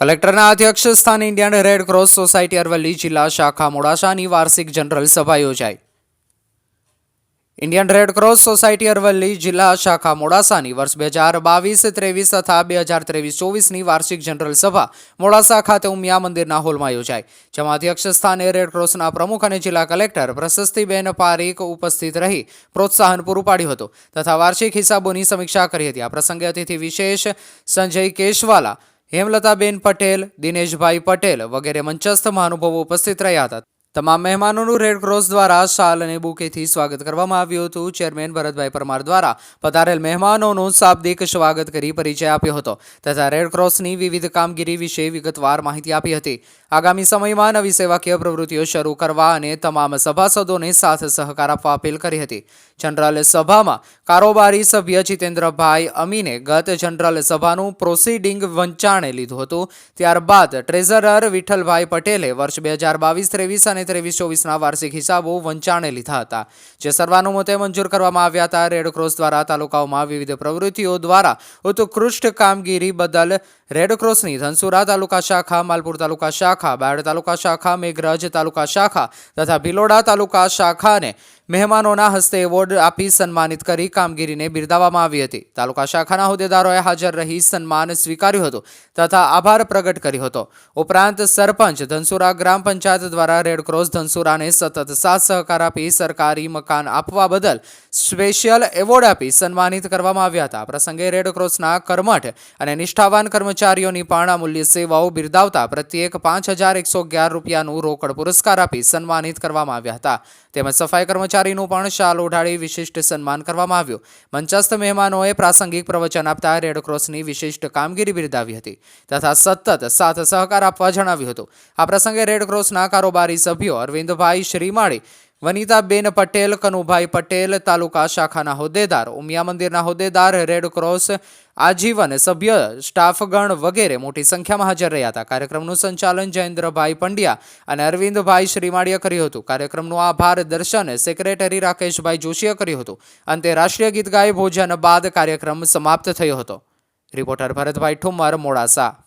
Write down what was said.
કલેક્ટરના અધ્યક્ષ સ્થાને Indian red cross society Aravalli જિલ્લા શાખા મોડાસાની વાર્ષિક જનરલ સભા યોજાઈ. Indian red cross society Aravalli જિલ્લા શાખા મોડાસાની વર્ષ બે હજાર બાવીસ, ત્રેવીસ તથા બે હજાર ત્રેવીસ ચોવીસની વાર્ષિક જનરલ સભા મોડાસા ખાતે ઉમિયા મંદિરના હોલમાં યોજાઈ. જેમાં અધ્યક્ષ સ્થાને રેડ ક્રોસના પ્રમુખ અને જિલ્લા કલેક્ટર પ્રશસ્તિબેન પારીક ઉપસ્થિત રહી પ્રોત્સાહન પૂરું પાડ્યું હતું તથા વાર્ષિક હિસાબોની સમીક્ષા કરી હતી. આ પ્રસંગે અતિથિ વિશેષ સંજય કેશવાલા હેમલતાબેન પટેલ દિનેશભાઈ પટેલ વગેરે મંચસ્થ મહાનુભાવો ઉપસ્થિત રહ્યા હતા. તમામ મહેમાનોનું રેડ ક્રોસ દ્વારા શાલ અને બુકેથી સ્વાગત કરવામાં આવ્યું હતું. ચેરમેન ભરતભાઈ પરમાર દ્વારા પધારેલ મહેમાનોનું શાબ્દિક સ્વાગત કરી પરિચય આપ્યો હતો તથા રેડ ક્રોસની વિવિધ કામગીરી વિશે વિગતવાર માહિતી આપી હતી. આગામી સમયમાં નવી સેવાકીય પ્રવૃત્તિઓ શરૂ કરવા અને તમામ સભાસદોને સાથ સહકાર આપવા અપીલ કરી હતી. જનરલ સભામાં કારોબારી સભ્ય જીતેન્દ્રભાઈ અમીને ગત જનરલ સભાનું પ્રોસિડિંગ વંચાણે લીધું હતું. ત્યારબાદ ટ્રેઝરર વિઠ્ઠલભાઈ પટેલે વર્ષ બે હજાર બાવીસ ત્રેવીસ અને ત્રેવીસ ચોવીસના વાર્ષિક હિસાબો વંચાણે લીધા હતા, જે સર્વાનુમતે મંજૂર કરવામાં આવ્યા હતા. રેડક્રોસ દ્વારા તાલુકાઓમાં વિવિધ પ્રવૃત્તિઓ દ્વારા ઉત્કૃષ્ટ કામગીરી બદલ રેડક્રોસની ધનસુરા તાલુકા શાખા, માલપુર તાલુકા શાખા બાયડ તાલુકા શાખા, મેઘરજ તાલુકા શાખા તથા ભિલોડા તાલુકા શાખાને મહેમાનોના હસ્તે એવોર્ડ આપી સન્માનિત કરી કામગીરીને બિરદાવવામાં આવી હતી. તાલુકા શાખાના હોદ્દેદારોએ હાજર રહી સન્માન સ્વીકાર્યું હતું તથા આભાર પ્રગટ કર્યો હતો. ઉપરાંત સરપંચ ધનસુરા ગ્રામ પંચાયત દ્વારા રેડક્રોસ ધનસુરાને સતત સાથ સહકાર આપી સરકારી મકાન આપવા બદલ સ્પેશિયલ એવોર્ડ આપી સન્માનિત કરવામાં આવ્યા હતા. આ પ્રસંગે રેડક્રોસના કર્મઠ અને નિષ્ઠાવાન કર્મચારીઓની પણ અમૂલ્ય સેવાઓ બિરદાવતા પ્રત્યેક પાંચ હજાર એકસો અગિયાર રૂપિયાનું રોકડ પુરસ્કાર આપી સન્માનિત કરવામાં આવ્યા હતા. તેમજ સફાઈ કર્મચારીનું પણ શાલ ઓઢાડી વિશિષ્ટ સન્માન કરવામાં આવ્યું. મંચસ્થ મહેમાનોએ પ્રાસંગિક પ્રવચન આપતા રેડક્રોસની વિશિષ્ટ કામગીરી બિરદાવી હતી તથા સતત સાથ સહકાર આપવા જણાવ્યું હતું. આ પ્રસંગે રેડક્રોસના કારોબારી સભ્યો અરવિંદભાઈ શ્રીમાળી વનિતાબેન પટેલ, કનુભાઈ પટેલ, તાલુકા શાખાના હોદ્દેદાર, ઉમિયા મંદિરના હોદ્દેદાર રેડક્રોસ આજીવન સભ્ય, સ્ટાફગણ વગેરે મોટી સંખ્યામાં હાજર રહ્યા હતા. કાર્યક્રમનું સંચાલન જયેન્દ્રભાઈ પંડ્યા અને અરવિંદભાઈ શ્રીમાળીએ કર્યું હતું. કાર્યક્રમનું આભાર દર્શન સેક્રેટરી રાકેશભાઈ જોશીએ કર્યું હતું. અંતે રાષ્ટ્રીય ગીત ગાય ભોજન બાદ કાર્યક્રમ સમાપ્ત થયો હતો. રિપોર્ટર ભરતભાઈ ઠુમર મોડાસા.